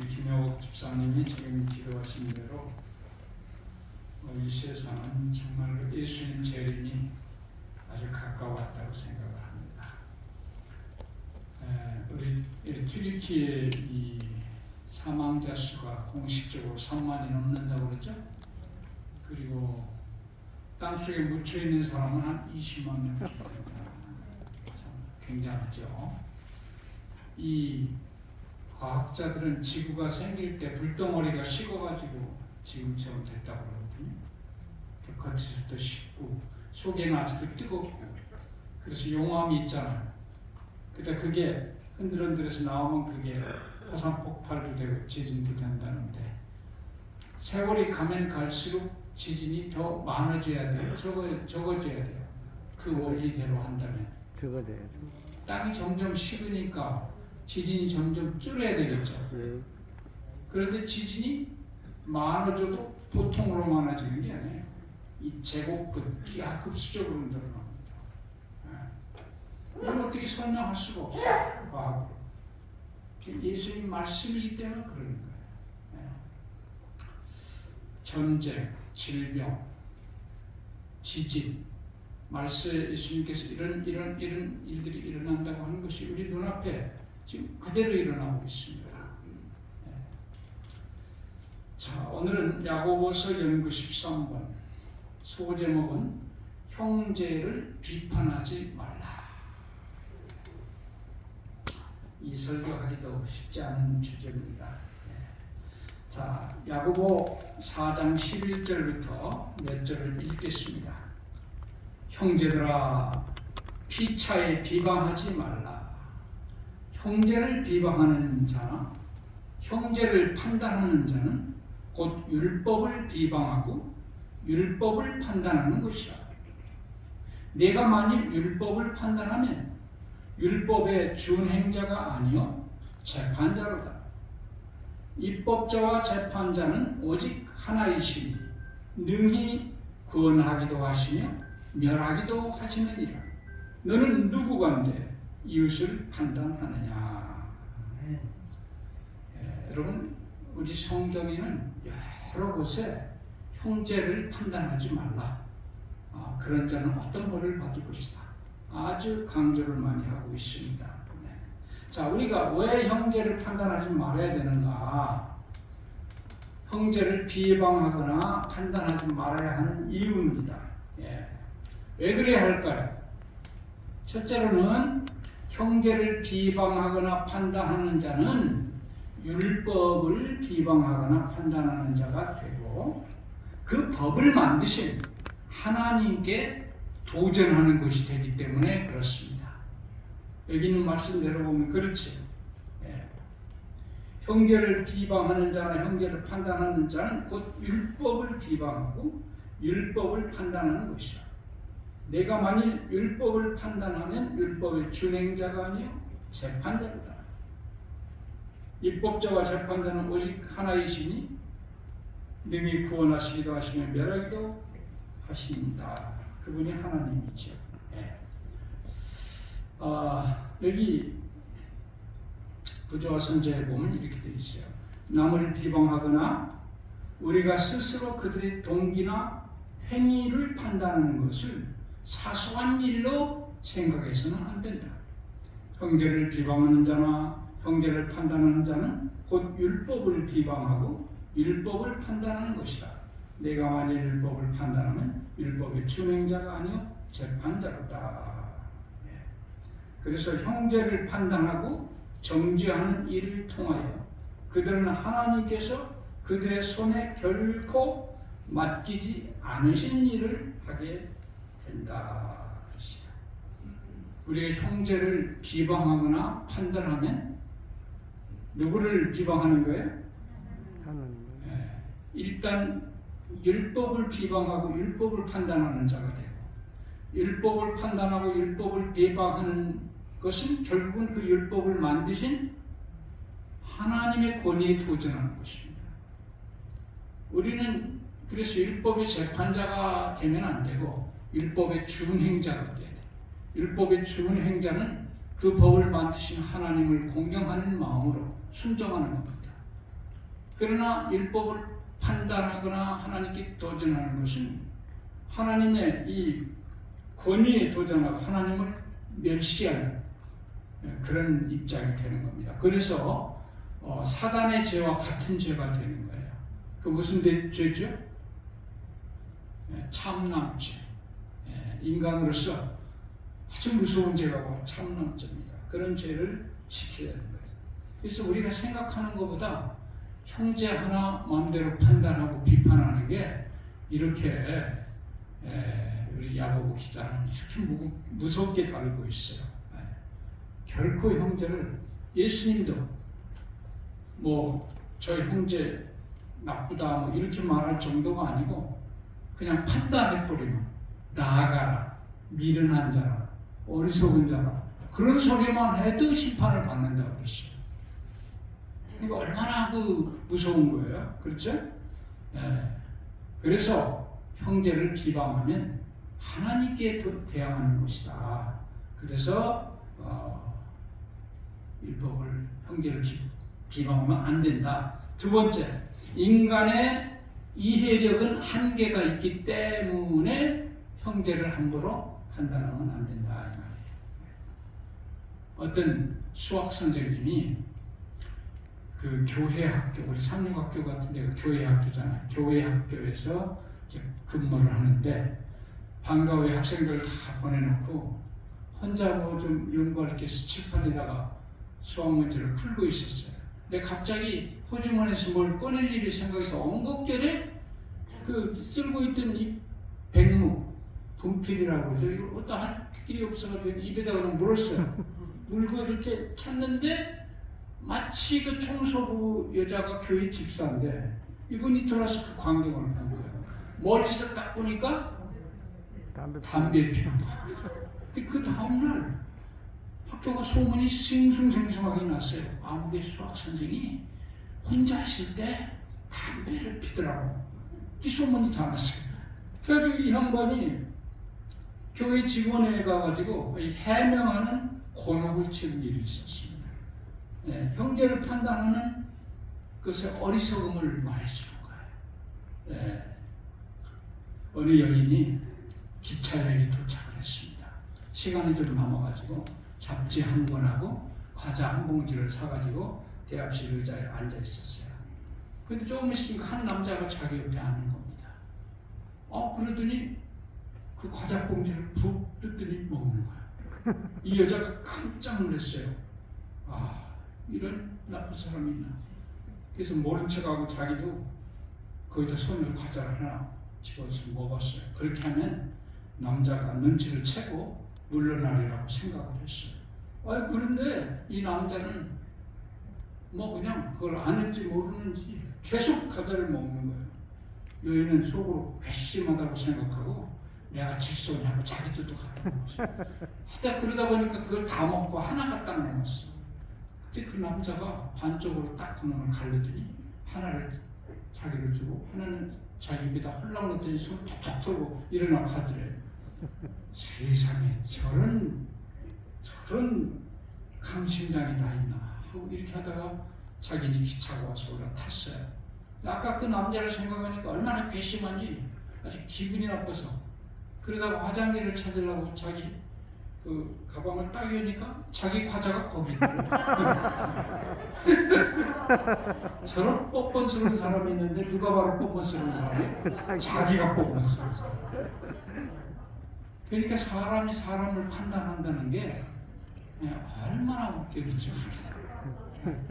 김효옥 집사님이 지금 기도하신 대로 어, 이 세상은 정말 예수님 재림이 아주 가까웠다고 생각을 합니다. 에, 우리 이 튀르키의 이 사망자 수가 공식적으로 3만이 넘는다고 그러죠. 그리고 땅속에 묻혀 있는 사람은 한 20만 명 정도 된다. 참 굉장하죠. 이 과학자들은 지구가 생길 때 불덩어리가 식어가지고 지금처럼 됐다고 그러거든요. 그 겉에서도 식고 속에는 아직도 뜨겁고 그래서 용암이 있잖아요. 근데 그게 흔들흔들해서 나오면 그게 화산 폭발도 되고 지진도 된다는데 세월이 가면 갈수록 지진이 더 많아져야 돼요. 적어, 적어져야 돼요. 그 원리대로 한다면 적어져야죠. 땅이 점점 식으니까 지진이 점점 줄어야 되겠죠. 예. 그런데 지진이 많아져도 보통으로 많아지는 게 아니에요. 이 제곱근 기하급수적으로 늘어납니다. 예. 이건 어떻게 설명할 수가 없어요. 과학으로. 예수님 말씀이기 때문에 그러는 거예요. 예. 전쟁, 질병, 지진, 말세 예수님께서 이런 이런 이런 일들이 일어난다고 하는 것이 우리 눈앞에 지금 그대로 일어나고 있습니다. 예. 자, 오늘은 야고보서 연구 13번 소제목은 형제를 비판하지 말라. 이 설교하기도 쉽지 않은 주제입니다. 예. 자, 야고보 4장 11절부터 몇 절을 읽겠습니다. 형제들아 피차에 비방하지 말라. 형제를 비방하는 자나 형제를 판단하는 자는 곧 율법을 비방하고 율법을 판단하는 것이라. 내가 만일 율법을 판단하면 율법의 준행자가 아니요 재판자로다. 입법자와 재판자는 오직 하나이시니 능히 구원하기도 하시며 멸하기도 하시느니라. 너는 누구간데 이웃을 판단하느냐? 예, 여러분 우리 성경에는 여러 곳에 형제를 판단하지 말라. 아, 그런 자는 어떤 벌을 받을 것이다. 아주 강조를 많이 하고 있습니다. 네. 자, 우리가 왜 형제를 판단하지 말아야 되는가? 형제를 비방하거나 판단하지 말아야 하는 이유입니다. 예. 왜 그래야 할까요? 첫째로는 형제를 비방하거나 판단하는 자는 율법을 비방하거나 판단하는 자가 되고 그 법을 만드신 하나님께 도전하는 것이 되기 때문에 그렇습니다. 여기 있는 말씀대로 보면 그렇지. 예. 형제를 비방하는 자나 형제를 판단하는 자는 곧 율법을 비방하고 율법을 판단하는 것이야. 내가 만일 율법을 판단하면 율법의 준행자가 아니요 재판자로다. 입법자와 재판자는 오직 하나이시니 능히 구원하시기도 하시며 멸하기도 하신다. 그분이 하나님이죠. 예. 아, 여기 부조와 선제에 보면 이렇게 되어 있어요. 남을 비방하거나 우리가 스스로 그들의 동기나 행위를 판단하는 것을 사소한 일로 생각해서는 안 된다. 형제를 비방하는 자나 형제를 판단하는 자는 곧 율법을 비방하고 율법을 판단하는 것이다. 내가 만일 율법을 판단하면 율법의 준행자가 아니요 재판자로다. 예. 그래서 형제를 판단하고 정죄하는 일을 통하여 그들은 하나님께서 그들의 손에 결코 맡기지 않으신 일을 하게 된다. 우리가 형제를 비방하거나 판단하면 누구를 비방하는 거예요? 하나님. 예. 일단 율법을 비방하고 율법을 판단하는 자가 되고 율법을 판단하고 율법을 비방하는 것은 결국은 그 율법을 만드신 하나님의 권위에 도전하는 것입니다. 우리는 그래서 율법의 재판자가 되면 안 되고 율법의 준행자가 돼야 돼. 율법의 준행자는 그 법을 만드신 하나님을 공경하는 마음으로 순종하는 겁니다. 그러나 율법을 판단하거나 하나님께 도전하는 것은 하나님의 이 권위에 도전하고 하나님을 멸시하는 그런 입장이 되는 겁니다. 그래서 어, 사단의 죄와 같은 죄가 되는 거예요. 그 무슨 대- 죄죠? 예, 참남죄. 예, 인간으로서 아주 무서운 죄라고 참남죄입니다. 그런 죄를 지켜야 하는 거예요. 그래서 우리가 생각하는 것보다 형제 하나 마음대로 판단하고 비판하는 게 이렇게 에, 우리 야고보 기자는 이렇게 무, 무섭게 다루고 있어요. 에, 결코 형제를 예수님도 뭐 저 형제 나쁘다 뭐 이렇게 말할 정도가 아니고 그냥 판단해 버리면 나아가라 미련한 자라 어리석은 자라 그런 소리만 해도 심판을 받는다고 그랬어요. 그러니까 얼마나 그 무서운 거예요. 그렇죠? 예. 그래서 형제를 비방하면 하나님께 도- 대항하는 것이다. 그래서 어, 율법을 형제를 비, 비방하면 안 된다. 두 번째, 인간의 이해력은 한계가 있기 때문에 형제를 함부로 판단하면 안 된다. 어떤 수학 선생님이 그 교회 학교, 우리 삼육학교 같은 데가 교회 학교잖아요. 교회 학교에서 근무를 하는데 방과 후에 학생들 다 보내놓고 혼자 뭐 좀 연구할 이렇게 칠판에다가 수학 문제를 풀고 있었어요. 근데 갑자기 호주머니에서 뭘 꺼낼 일이 생각해서 엉겁결에 그 쓸고 있던 이 백묵, 분필이라고 그러죠. 이걸 어디다 할 길이 없어가지고 입에다가 그냥 물었어요. 물고 이렇게 찾는데 마치 그 청소부 여자가 교회 집사인데 이분이 들어와서 그 광경을 본 거예요. 멀리서 딱 보니까 담배 피운다. 근데 그 다음날 학교가 소문이 싱숭생숭하게 났어요. 아무개 수학 선생이 혼자 있을 때 담배를 피더라고. 이 소문이 다 났어요. 그래가지고 이 양반이 교회 직원에 가가지고 이 해명하는 곤혹을 치른 일이 있었습니다. 예, 형제를 판단하는 것의 어리석음을 말해주는 거예요. 예, 어느 여인이 기차역에 도착을 했습니다. 시간이 좀 남아가지고 잡지 한 권하고 과자 한 봉지를 사가지고 대합실 의자에 앉아 있었어요. 근데 조금 있으니까 한 남자가 자기 옆에 앉는 겁니다. 어 그러더니 그 과자 봉지를 푹 뜯더니 먹는 거야. 이 여자가 깜짝 놀랐어요. 아 이런 나쁜 사람이 있나. 그래서 모른 척하고 자기도 거기다 손으로 과자를 하나 집어서 먹었어요. 그렇게 하면 남자가 눈치를 채고 물러나리라고 생각을 했어요. 아 그런데 이 남자는 뭐 그냥 그걸 아는지 모르는지 계속 과자를 먹는 거예요. 여인은 속으로 괘씸하다고 생각하고 내가 질 소냐고 자기도 또 갖다 먹었어요. 하다 그러다 보니까 그걸 다 먹고 하나 갖다 남았어. 그때 그 남자가 반쪽으로 딱 그놈을 갈르더니 하나를 자기를 주고 하나는 자기 입에다 홀랑 넣더니 손 톡톡 털고 일어나 가더래. 세상에 저런 저런 강심장이 다 있나 하고 이렇게 하다가 자기 이제 기차가 와서 올라탔어요. 아까 그 남자를 생각하니까 얼마나 괘씸한지 아주 기분이 나빠서 그러다가 화장지를 찾으려고 자기 그 가방을 딱 여니까 자기 과자가 거기 있더라고요. 저런 뻔뻔스러운 사람이 있는데 누가 바로 뻔뻔스러운 사람이에요? 자기가 뻔뻔스러운 사람. 그러니까 사람이 사람을 판단한다는 게 예, 얼마나 몰라요.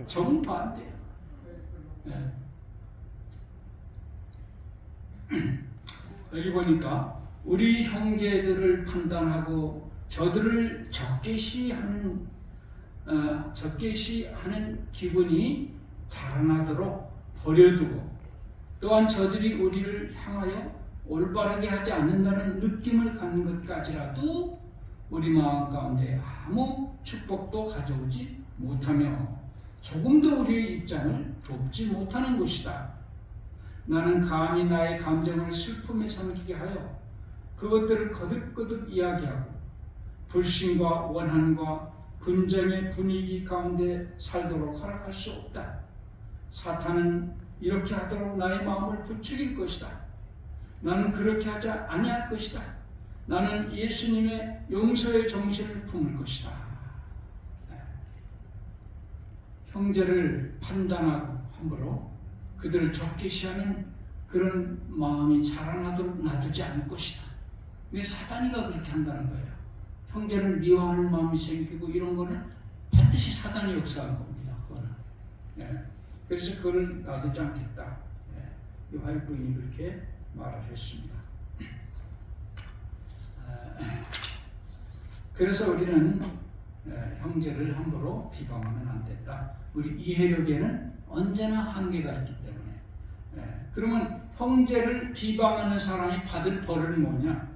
정반대예요. 예. 여기 보니까 우리 형제들을 판단하고 저들을 적개시하는 어, 적개시하는 기분이 자라나도록 버려두고 또한 저들이 우리를 향하여 올바르게 하지 않는다는 느낌을 갖는 것까지라도 우리 마음 가운데 아무 축복도 가져오지 못하며 조금도 우리의 입장을 돕지 못하는 것이다. 나는 감히 나의 감정을 슬픔에 삼키게 하여 그것들을 거듭거듭 이야기하고 불신과 원한과 분쟁의 분위기 가운데 살도록 허락할 수 없다. 사탄은 이렇게 하도록 나의 마음을 부추길 것이다. 나는 그렇게 하지 아니할 것이다. 나는 예수님의 용서의 정신을 품을 것이다. 네. 형제를 판단하고 함부로 그들을 적개시하는 그런 마음이 자라나도록 놔두지 않을 것이다. 왜 사단이가 그렇게 한다는 거예요. 형제를 미워하는 마음이 생기고 이런 거는 반드시 사단이 역사한 겁니다. 그거는. 예. 그래서 그걸 놔두지 않겠다. 예. 이 화이부인이 그렇게 말을 했습니다. 아, 그래서 우리는 예, 형제를 함부로 비방하면 안 된다. 우리 이해력에는 언제나 한계가 있기 때문에. 예, 그러면 형제를 비방하는 사람이 받을 벌은 뭐냐?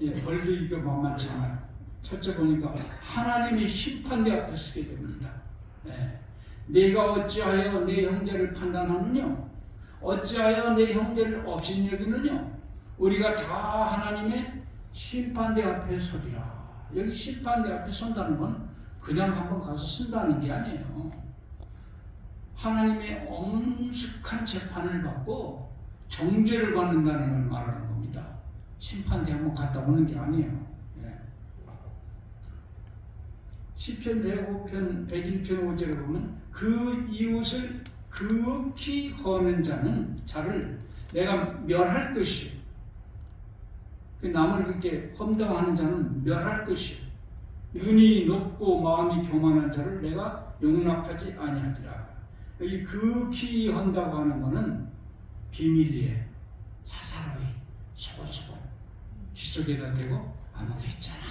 예, 벌도 이거 만만치 않아요. 첫째 보니까 하나님의 심판대 앞에 서게 됩니다. 예, 내가 어찌하여 내 형제를 판단하느냐? 어찌하여 내 형제를 업신여기느냐? 우리가 다 하나님의 심판대 앞에 서리라. 여기 심판대 앞에 선다는 건 그냥 한번 가서 쓴다는 게 아니에요. 하나님의 엄숙한 재판을 받고 정죄를 받는다는 걸 말하는. 심판대 한번 갔다 오는 게 아니에요. 예. 시편 105편 101편 5절에 보면 그 이웃을 극히 허는 자는 자를 내가 멸할 것이요. 그 남을 그렇게 험담하는 자는 멸할 것이요. 눈이 높고 마음이 교만한 자를 내가 용납하지 아니하리라. 이 극히 헌다고 하는 것은 비밀리에 사사로이 소곤소곤 기속에다 대고 아무거 있잖아.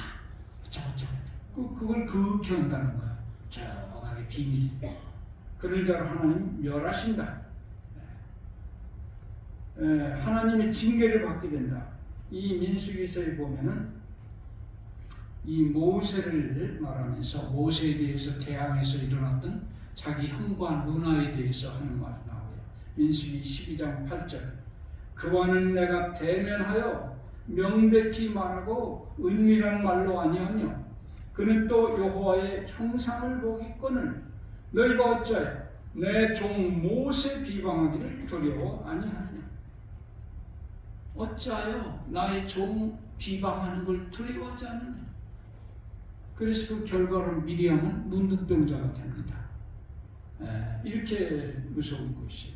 어쩌고저쩌고 그, 그걸 극히 한다는 거야. 조용하게 비밀. 그럴 자를 하나님 멸하신다. 에, 하나님의 징계를 받게 된다. 이 민수기서에 보면은 이 모세를 말하면서 모세에 대해서 대항해서 일어났던 자기 형과 누나에 대해서 하는 말이 나와요. 민수기 12장 8절. 그와는 내가 대면하여 명백히 말하고 은밀한 말로 아니하며 그는 또 여호와의 형상을 보기거늘 너희가 어찌하여 내종 모세 비방하기를 두려워 아니하느냐 어찌하여 나의 종 비방하는 걸 두려워하지 않느냐 그래서 그 결과로 미리암은 문둥병자가 됩니다. 에, 이렇게 무서운 것이에요.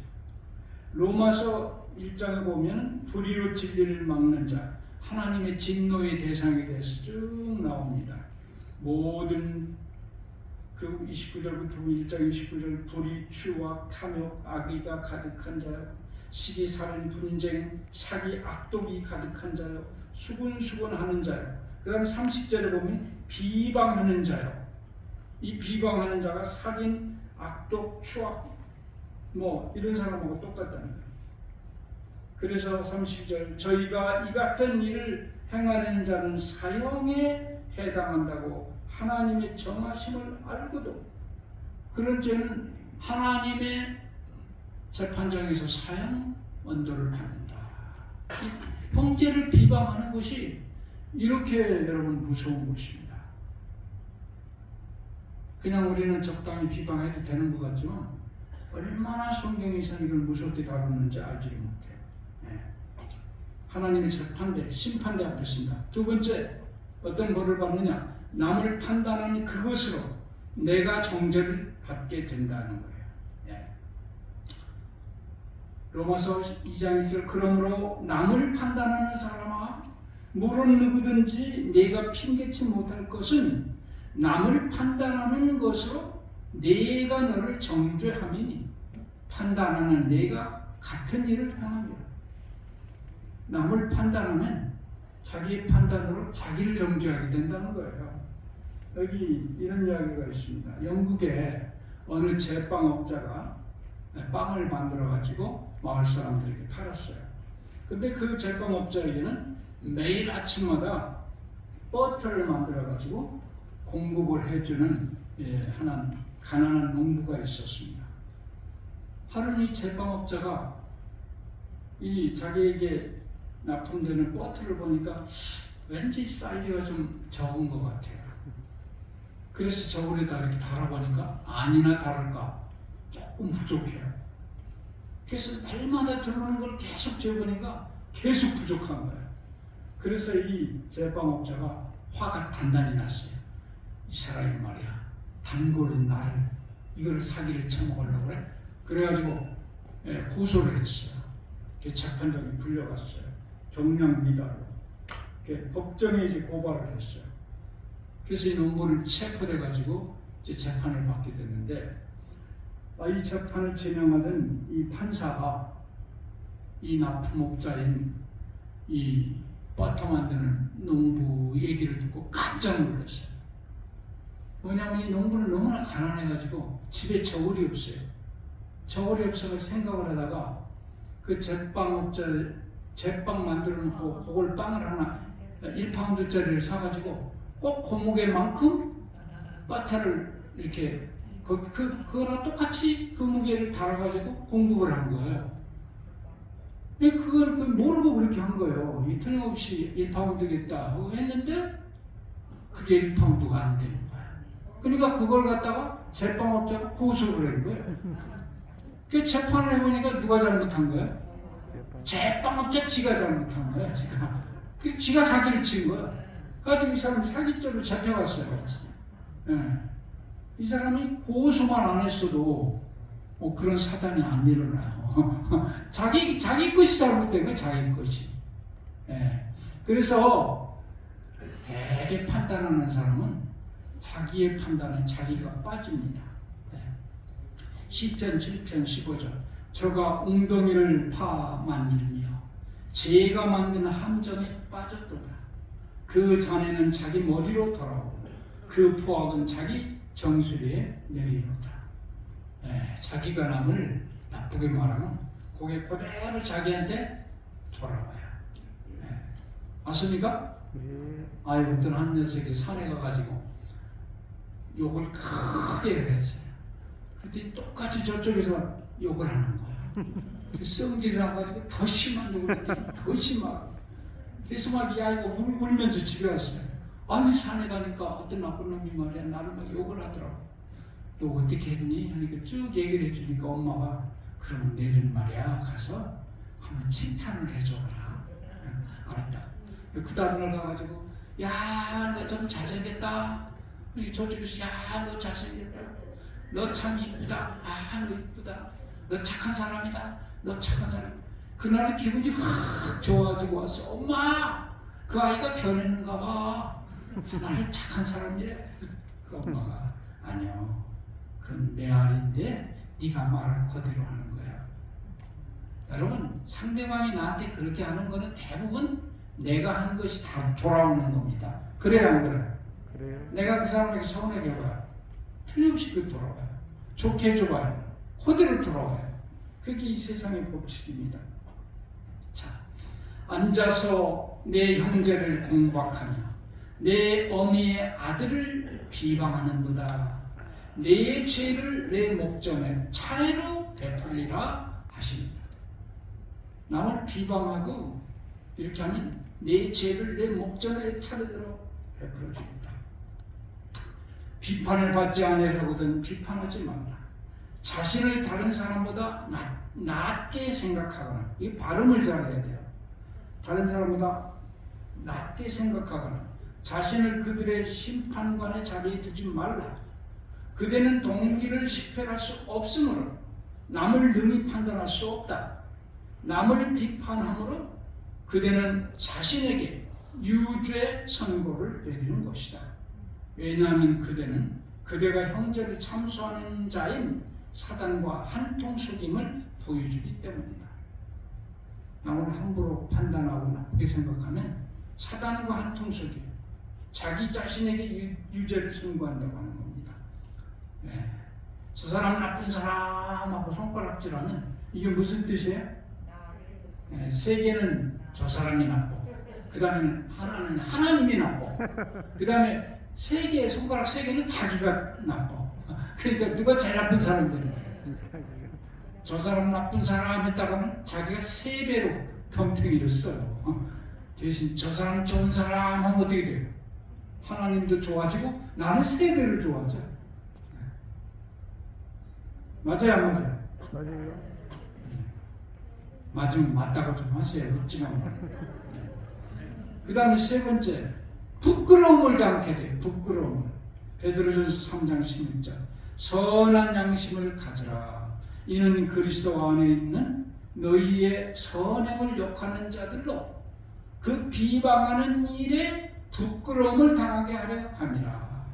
로마서 1장에 보면 불의로 진리를 막는 자, 하나님의 진노의 대상에 대해서 쭉 나옵니다. 모든 그 29절부터 1장 29절 불의, 추악, 탐욕, 악의가 가득한 자요. 시기, 살인, 분쟁, 사기, 악독이 가득한 자요. 수군수군하는 자요. 그 다음 30절에 보면 비방하는 자요. 이 비방하는 자가 살인, 악독, 추악, 뭐 이런 사람하고 똑같다는 거예요. 그래서 30절 저희가 이 같은 일을 행하는 자는 사형에 해당한다고 하나님의 정하심을 알고도 그런 죄는 하나님의 재판장에서 사형 언도를 받는다. 이 형제를 비방하는 것이 이렇게 여러분 무서운 것입니다. 그냥 우리는 적당히 비방해도 되는 것 같지만 얼마나 성경에서 이걸 무섭게 다루는지 알지를 못해요. 예. 하나님의 재판대, 심판대 앞에 있습니다. 두 번째, 어떤 벌을 받느냐? 남을 판단하는 그것으로 내가 정죄를 받게 된다는 거예요. 예. 로마서 2장 1절 그러므로 남을 판단하는 사람아 물은 누구든지 내가 핑계치 못할 것은 남을 판단하는 것으로 내가 너를 정죄함이니 판단하는 내가 같은 일을 행합니다. 남을 판단하면 자기의 판단으로 자기를 정죄하게 된다는 거예요. 여기 이런 이야기가 있습니다. 영국에 어느 제빵업자가 빵을 만들어 가지고 마을 사람들에게 팔았어요. 근데 그 제빵업자에게는 매일 아침마다 버터를 만들어 가지고 공급을 해주는 예, 하나 가난한 농부가 있었습니다. 하루는 이 제빵업자가 이 자기에게 납품되는 버터를 보니까 왠지 사이즈가 좀 적은 것 같아요. 그래서 저울에다 이렇게 달아보니까 아니나 다를까 조금 부족해요. 그래서 날마다 들어오는 걸 계속 재보니까 계속 부족한 거예요. 그래서 이 제빵업자가 화가 단단히 났어요. 이 사람이 말이야 단골은 나를 이걸 사기를 쳐먹으려고 그래. 그래가지고 예, 고소를 했어요. 그 재판장이 불려갔어요. 정량 미달로. 그 법정에 이제 고발을 했어요. 그래서 이 농부는 체포돼 가지고 이제 재판을 받게 됐는데 아, 이 재판을 진행하던 이 판사가 이 납품업자인 이 버터 만드는 농부 얘기를 듣고 깜짝 놀랐어요. 뭐냐면 이 농부는 너무나 가난해가지고 집에 저울이 없어요. 저울이 없어서 생각을 하다가 그 제빵업자 제빵 만들어 놓고 그걸 빵을 하나 1파운드짜리를 사가지고 꼭 고무게만큼 버터를 이렇게 그, 그, 그거랑 똑같이 그 무게를 달아가지고 공급을 한 거예요. 근데 그걸 그 모르고 그렇게 한 거예요. 이 틀림없이 1파운드겠다 하고 했는데 그게 1파운드가 안 되는 거야. 그러니까 그걸 갖다가 제빵업자가 고소를 한 거예요. 그 재판을 해보니까 누가 잘못한? 제빵 제빵업자 지가 잘못한 거야, 지가. 그 지가 사기를 친 거야. 가지고 이 사람이 사기죄로 잡혀갔어요. 예. 이 사람이 고소만 안 했어도 뭐 그런 사단이 안 일어나요. 자기 자기 것이 잘못된 거야, 자기 것이. 예. 그래서 대개 판단하는 사람은 자기의 판단에 자기가 빠집니다. 예. 시편 7편 15절 저가 웅덩이를 파 만들며 제가 만든 함정에 빠졌도다. 그 잔해는 자기 머리로 돌아오고 그 포악은 자기 정수리에 내리로다. 예, 자기가 남을 나쁘게 말하면 그게 그대로 자기한테 돌아와요. 예. 맞습니까? 네. 아이 어떤 한 녀석이 산에 가가지고 욕을 크게 했어요. 근데 똑같이 저쪽에서 욕을 하는 거야. 그 성질이 나가지고 더 심한 욕을 했더니 더 심하고. 그래서 막 이 아이가 울, 울면서 집에 왔어요. 아유 산에 가니까 어떤 나쁜 놈이 말이야 나를 막 욕을 하더라고. 또 어떻게 했니? 하니까 쭉 얘기를 해주니까 엄마가 그럼 내일 말이야 가서 한번 칭찬을 해줘라. 응, 알았다. 그 다음날 가가지고 야너좀 잘생겼다. 이 저쪽에서 야 너 잘생겼다. 너 참 이쁘다. 아너 이쁘다. 너 착한 사람이다. 너 착한 사람. 그날은 기분이 확 좋아지고 왔어. 엄마 그 아이가 변했는가 봐. 나를 착한 사람이래. 그 엄마가 아니요. 그건 내 알인데 네가 말을 그대로 하는 거야. 여러분 상대방이 나한테 그렇게 하는 거는 대부분 내가 한 것이 다 돌아오는 겁니다. 그래야 안 그래? 그래요? 내가 그 사람에게 서운하게 해봐요. 틀림없이 그 돌아와요. 좋게 해줘봐요. 그대로 돌아와요. 그게 이 세상의 법칙입니다. 자, 앉아서 내 형제를 공박하며 내 어미의 아들을 비방하는도다. 내 죄를 내 목전에 차례로 베풀리라 하십니다. 남을 비방하고 이렇게 하면 내 죄를 내 목전에 차례대로 베풀어 줍니다. 비판을 받지 않으려거든 비판하지 말라. 자신을 다른 사람보다 낮, 낮게 생각하거나 이 발음을 잘해야 돼요. 다른 사람보다 낮게 생각하거나 자신을 그들의 심판관의 자리에 두지 말라. 그대는 동기를 식별할 수 없으므로 남을 능히 판단할 수 없다. 남을 비판함으로 그대는 자신에게 유죄 선고를 내리는 것이다. 왜냐하면 그대는 그대가 형제를 참수하는 자인 사단과 한통속임을 보여주기 때문이다. 남을 함부로 판단하고 나쁘게 생각하면 사단과 한통속이에요. 자기 자신에게 유, 죄를 선고한다고 하는 겁니다. 예. 저 사람 나쁜 사람하고 손가락질하면 이게 무슨 뜻이에요? 예, 세계는 저 사람이 나쁘고 그 다음에는 하나는 하나님이 나쁘고 그 다음에 세계 손가락 세 개는 자기가 나빠. 그러니까 누가 제일 나쁜 사람 되는 거예요. 저 사람 나쁜 사람 했다가는 자기가 세 배로 덤탱이를 써요. 어. 대신 저 사람 좋은 사람 하면 어떻게 돼요? 하나님도 좋아지고 나는 세 배를 좋아하죠. 맞아요, 안 맞아요? 맞아요. 맞으면 맞다고 좀 하세요. 웃지만. 그 다음에 세 번째, 부끄러움을 담게 돼요. 부끄러움을. 베드로전서 3장 16절. 선한 양심을 가져라. 이는 그리스도 안에 있는 너희의 선행을 욕하는 자들로 그 비방하는 일에 부끄러움을 당하게 하려 함이라.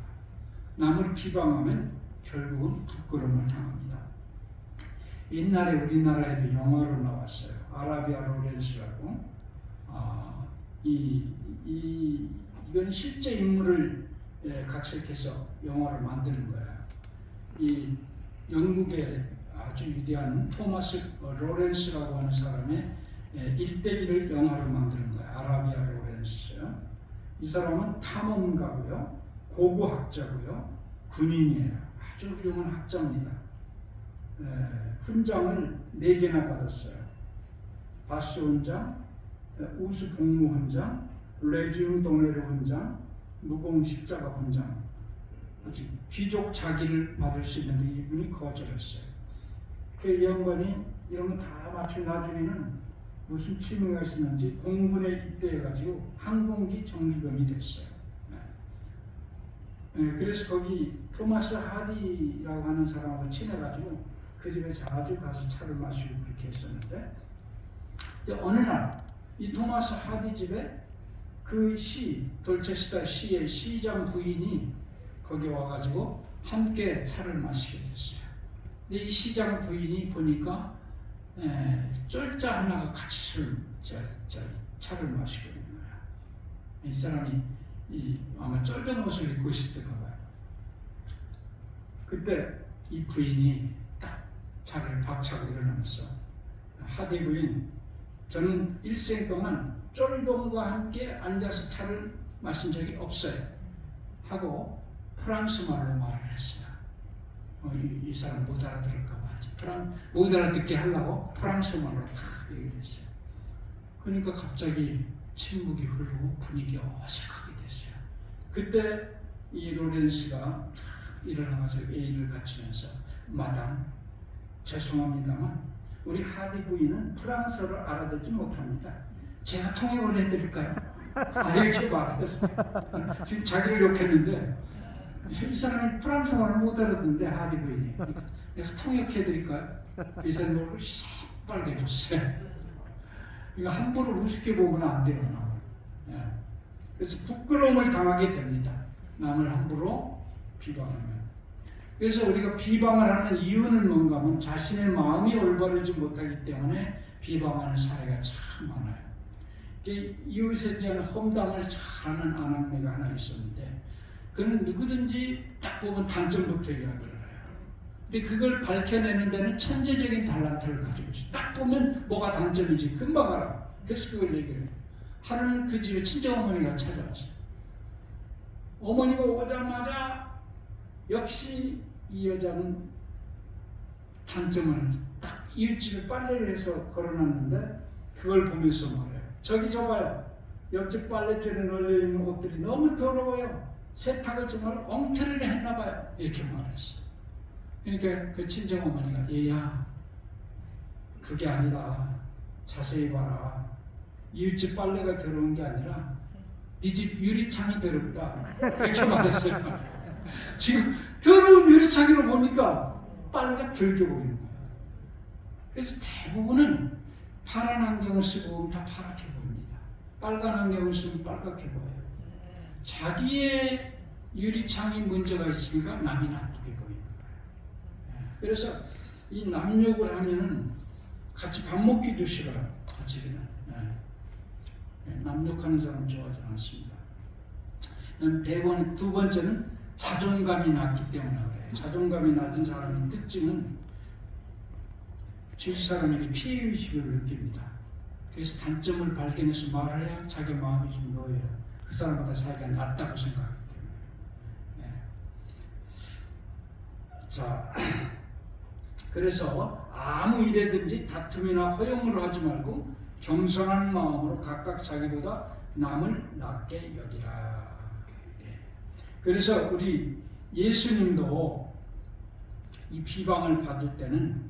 남을 비방하면 결국은 부끄러움을 당합니다. 옛날에 우리나라에도 영화로 나왔어요. 아라비아 로렌스라고. 아, 이, 이, 이건 실제 인물을 예, 각색해서 영화를 만드는 거예요. 이 영국의 아주 위대한 토마스 로렌스라고 하는 사람의 예, 일대기를 영화로 만드는 거예요. 아라비아 로렌스. 이 사람은 탐험가고요, 고고학자고요, 군인이에요. 아주 훌륭한 학자입니다. 에, 훈장을 네 개나 받았어요. 바스 훈장, 에, 우수 복무 훈장, 레지움 도네르 훈장, 무공 십자가 훈장. 아주 귀족 자기를 받을 수 있는데 이분이 거절했어요. 그 양반이 이런 거 다 맞춘 나중에는 무슨 취미가 있었는지 공군에 입대해가지고 항공기 정비병이 됐어요. 네. 네, 그래서 거기 토마스 하디라고 하는 사람하고 친해가지고 그 집에 자주 가서 차를 마시고 그렇게 했었는데 어느 날 이 토마스 하디 집에 그 시, 돌체스타 시의 시장 부인이 거기 와가지고 함께 차를 마시게 됐어요. 근데 이 시장 부인이 보니까 에, 쫄자 하나가 같이 술, 저, 저, 차를 마시고 있는 거야. 이 사람이 이, 아마 쫄병 옷을 입고 있을 때가 봐요. 그때 이 부인이 딱 자기를 박차고 일어나면서 하디 부인, 저는 일생 동안 쫄병과 함께 앉아서 차를 마신 적이 없어요. 하고 프랑스 말로 말을 했어요. 어, 이, 이 사람 못 알아들을까봐 프랑 못 알아듣게 하려고 프랑스 말로 다 얘기를 했어요. 그러니까 갑자기 침묵이 흐르고 분위기가 어색하게 됐어요. 그때 이 로렌스가 탁 일어나가지고 예의를 갖추면서 마담 죄송합니다만 우리 하디 부인은 프랑스어를 알아듣지 못합니다. 제가 통역을 해드릴까요? 아, 이렇게 말했어. 지금 자기를 욕했는데 이 사람이 프랑스어를 못 알아듣는데 하디 부인이 그러니까 내가 통역해드릴까요? 이 사람이 얼굴이 새빨개 졌어요. 이거 함부로 우습게 보면 안 돼요. 예. 그래서 부끄러움을 당하게 됩니다. 남을 함부로 비방하면. 그래서 우리가 비방을 하는 이유는 뭔가 하면 자신의 마음이 올바르지 못하기 때문에 비방하는 사례가 참 많아요. 그 이웃에 대한 험담을 잘하는 아낙네가 하나 있었는데 그는 누구든지 딱 보면 단점부터 이야기를 해요. 근데 그걸 밝혀내는 데는 천재적인 달란트를 가지고 있어요. 딱 보면 뭐가 단점인지 금방 알아. 그래서 그걸 얘기를 해요. 하루는 그 집에 친정 어머니가 찾아왔어요. 어머니가 오자마자 역시 이 여자는 단점을 딱 이웃집에 빨래를 해서 걸어놨는데 그걸 보면서 말해요. 저기 저봐요. 옆집 빨래줄에 널려있는 옷들이 너무 더러워요. 세탁을 정말 엉터리를 했나봐요. 이렇게 말했어. 그러니까 그 친정 어머니가 얘야 그게 아니다. 자세히 봐라. 이웃집 빨래가 더러운 게 아니라 네 집 유리창이 더럽다. 이렇게 말했어요. 지금 더러운 유리창으로 보니까 빨래가 더럽게 보이는 거예요. 그래서 대부분은 파란 안경을 쓰고 보면 다 파랗게 보입니다. 빨간 안경을 쓰면 빨갛게 보여요. 자기의 유리창이 문제가 있으니까 남이 나쁘게 보이는 거예요. 예. 그래서 이 남욕을 하면은 같이 밥 먹기도 싫어요. 같이 그냥. 예. 예, 남욕하는 사람 좋아하지 않습니다. 대번 두 번째는 자존감이 낮기 때문에 그래요. 자존감이 낮은 사람의 특징은 주위 사람에게 피해 의식을 느낍니다. 그래서 단점을 발견해서 말해야 자기 마음이 좀 놓여요. 그 사람보다 자기가 낫다고 생각하기 때문에. 예. 자, 그래서 아무 일에든지 다툼이나 허용을 하지 말고 겸손한 마음으로 각각 자기보다 남을 낫게 여기라. 예. 그래서 우리 예수님도 이 비방을 받을 때는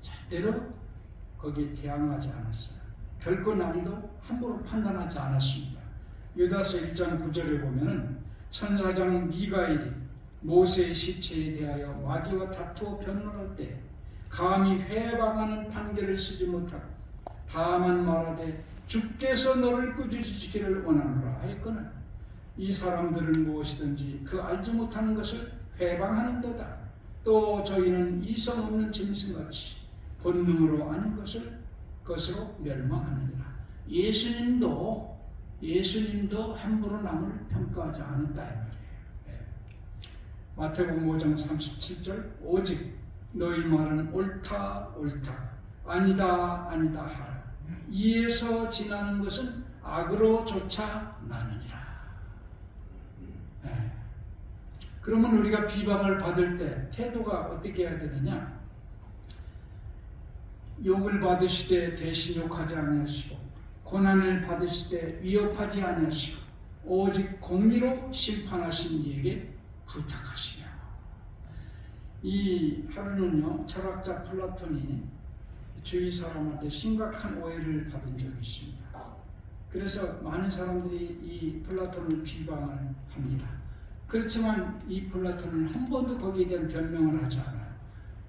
절대로 거기에 대항하지 않았어요. 결코 난이도 함부로 판단하지 않았습니다. 유다서 1장 9절에 보면은 천사장 미가엘이 모세의 시체에 대하여 마귀와 다투어 변론할 때 감히 회방하는 판결을 쓰지 못하고 다만 말하되 주께서 너를 꾸짖으시기를 원하노라 하였거늘 이 사람들은 무엇이든지 그 알지 못하는 것을 회방하는도다. 또 저희는 이성 없는 짐승같이 본능으로 아는 것을 것으로 멸망하느니라. 예수님도 예수님도 함부로 남을 평가하지 않았다 예. 마태복음 5장 37절 오직 너희 말은 옳다 옳다. 아니다 아니다 하라. 이에서 지나는 것은 악으로 쫓아 나느니라 예. 그러면 우리가 비방을 받을 때 태도가 어떻게 해야 되느냐 욕을 받으실 때 대신 욕하지 아니하시고 고난을 받으실 때 위협하지 아니하시고 오직 공리로 심판하신 이에게 부탁하시며 이 하루는요 철학자 플라톤이 주위 사람한테 심각한 오해를 받은 적이 있습니다. 그래서 많은 사람들이 이 플라톤을 비방을 합니다. 그렇지만 이 플라톤은 한 번도 거기에 대한 변명을 하지 않아요.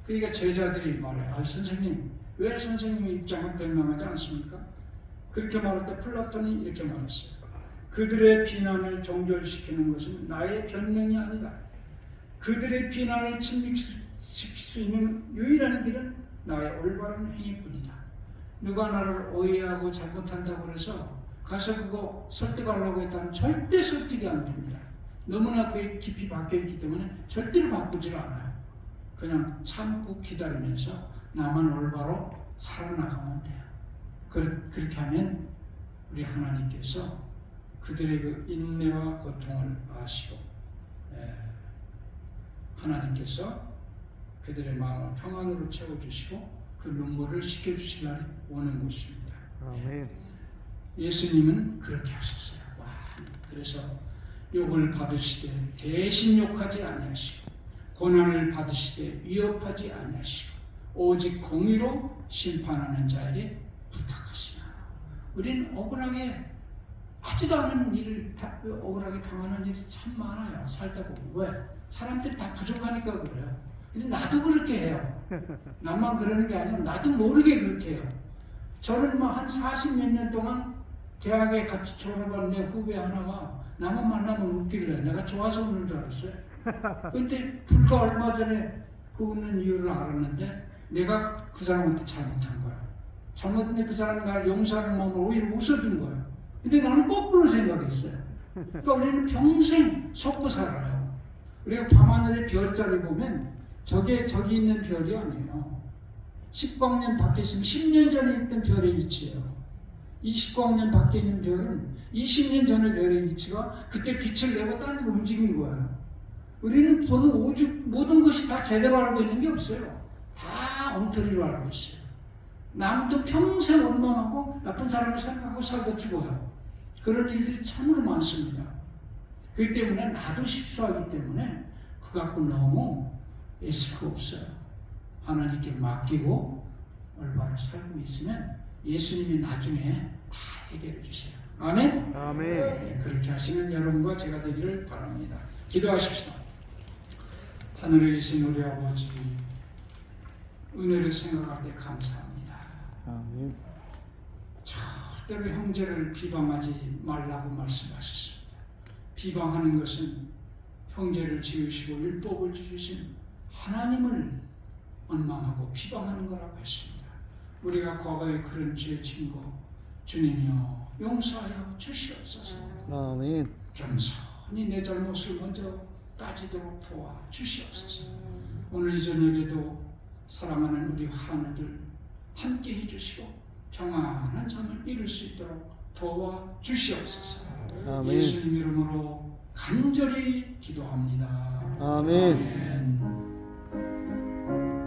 그러니까 제자들이 말해요. 아, 선생님, 왜 선생님의 입장을 변명하지 않습니까? 그렇게 말할 때 플라톤이 이렇게 말했어요. 그들의 비난을 종결시키는 것은 나의 변명이 아니다. 그들의 비난을 침묵시킬 수 있는 유일한 길은 나의 올바른 행위뿐이다. 누가 나를 오해하고 잘못한다고 해서 가서 그거 설득하려고 했다면 절대 설득이 안 됩니다. 너무나 그게 깊이 박혀 있기 때문에 절대로 바꾸질 않아요. 그냥 참고 기다리면서 나만 올바로 살아나가면 돼요. 그, 그렇게 하면 우리 하나님께서 그들의 그 인내와 고통을 아시고 예, 하나님께서 그들의 마음을 평안으로 채워주시고 그 눈물을 식혀주실 날이 오는 것입니다. 아멘. 예수님은 그렇게 하셨어요. 와, 그래서 욕을 받으시되 대신 욕하지 아니하시고 고난을 받으시되 위협하지 아니하시고 오직 공의로 심판하는 자에게 부탁하시나. 우리는 억울하게 하지도 않은 일을 다- 억울하게 당하는 일이 참 많아요. 살다 보면 왜? 사람들이 다 부족하니까 그래요. 근데 나도 그렇게 해요. 나만 그러는 게 아니라 나도 모르게 그렇게 해요. 저는 뭐 한 40 몇 년 동안 대학에 같이 졸업한 내 후배 하나가 나만 만나면 웃길래 내가 좋아서 웃는 줄 알았어요. 근데 불과 얼마 전에 그 웃는 이유를 알았는데 내가 그 사람한테 잘못한 거야. 잘못했는데 그 사람이 나를 용서하는 마음으로 오히려 웃어준 거야. 근데 나는 거꾸로 생각했어요. 그러니까 우리는 평생 속고 살아요. 우리가 밤하늘의 별자를 보면 저게 저기 있는 별이 아니에요. 10광년 밖에 있으면 10년 전에 있던 별의 위치예요. 이 10광년 밖에 있는 별은 20년 전의 별의 위치가 그때 빛을 내고 딴 데로 움직인 거예요. 우리는 보는 오직 모든 것이 다 제대로 알고 있는 게 없어요. 다 엉터리로 알고 있어요. 남도 평생 원망하고 나쁜 사람을 생각하고 살다 죽어요. 그런 일들이 참으로 많습니다. 그렇기 때문에 나도 실수하기 때문에 그 갖고 너무 애쓸 거 없어요. 하나님께 맡기고 올바로 살고 있으면 예수님이 나중에 다 해결해 주세요. 아멘. 아멘. 네, 그렇게 하시는 여러분과 제가 되기를 바랍니다. 기도하십시다. 하늘에 계신 우리 아버지 은혜를 생각할 때 감사합니다. 아멘. 절대로 형제를 비방하지 말라고 말씀하셨습니다. 비방하는 것은 형제를 지으시고 율법을 지으신 하나님을 원망하고 비방하는 거라고 했습니다. 우리가 과거에 그런 죄진거 주님이여 용서하여 주시옵소서. 아멘. 겸손히 내 잘못을 먼저 따지도록 도와 주시옵소서. 오늘 이 저녁에도 사랑하는 우리 하나들 함께 해주시고 평안한 잠을 이룰 수 있도록 도와 주시옵소서. 아멘. 예수님 이름으로 간절히 기도합니다. 아멘. 아멘.